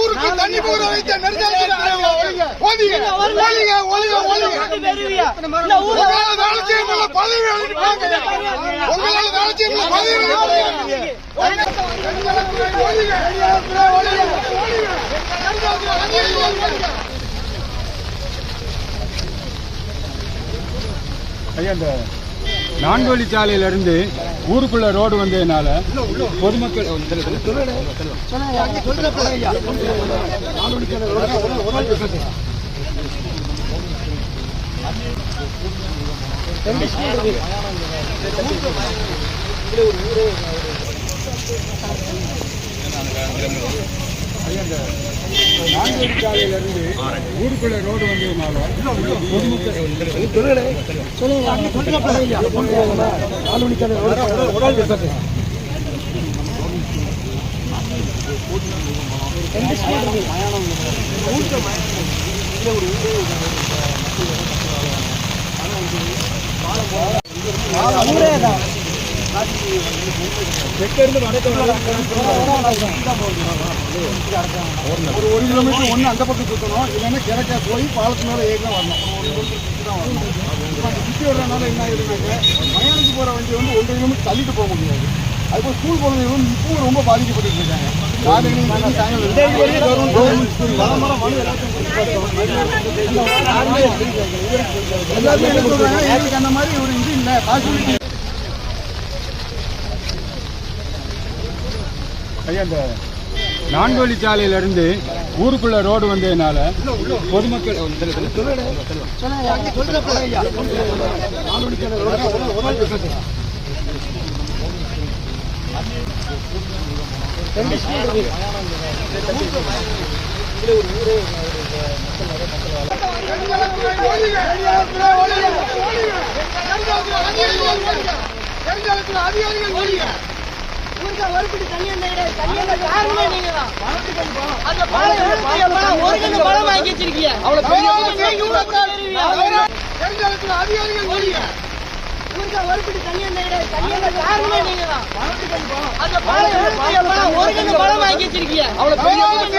ஊருக்கு தண்ணி போட வைத்த ஐயா இந்த நான்கு ஒழிங்க ஒழிங்க ரோடு வேலை பொதுமக்கள் முடியல பதவி அளிப்பாங்க நான்கு ஊருக்குள்ள ரோடு வந்ததுனால ஒரு ஒரு கிலோமீட்டர் ஒன்று அந்த பக்கம் சுற்றணும் இல்லைன்னா கிழக்க போய் பாலத்து மேலே ஏறி தான் வரணும் ஒரு கிலோமீட்டர் சுற்றி தான் வரணும் சுற்றி வர்றதுனால என்ன ஆகுதுனாக்க மயானுக்கு போகிற வண்டி வந்து ஒன்றரை கிலோமீட்டர் தள்ளிட்டு போக முடியாது அதுபோல் ஸ்கூல் குழந்தைங்க வந்து இப்பவும் ரொம்ப பாதிக்கப்பட்டு இருக்காங்க எல்லாத்தையும் என்ன சொல்றாங்க? எனக்கு அந்த மாதிரி ஒரு இது இல்லை. பாசிபிலிட்டி ஐயா இந்த நான்கு வழிச்சாலையில இருந்து ஊருக்குள்ள ரோடு வந்ததுனால பொதுமக்கள் அதிகாரிகள் ஊருக்கு ஒருபடி தண்ணி வந்தா கிடையாது. தண்ணி வந்த காரணமே நீங்கதான். அந்த பாலம் எடுத்து பணம் ஒரு கண்ணு வாங்கி வச்சிருக்கீங்க. அதிகாரிகள் ஊருக்கு ஒருபடி தண்ணி வந்தா கிடையாது. தண்ணி வந்த காரணமே நீங்கதான். அந்த பாலம் எடுத்து பணம் ஒரு கண்ணு பணம் வாங்கி வச்சிருக்கீங்க. நீங்க?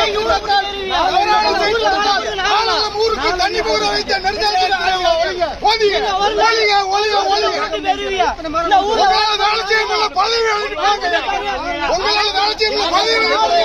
ஊருக்கு தண்ணி போட வைத்த ஒழிங்க பெறுவீங்க. இந்த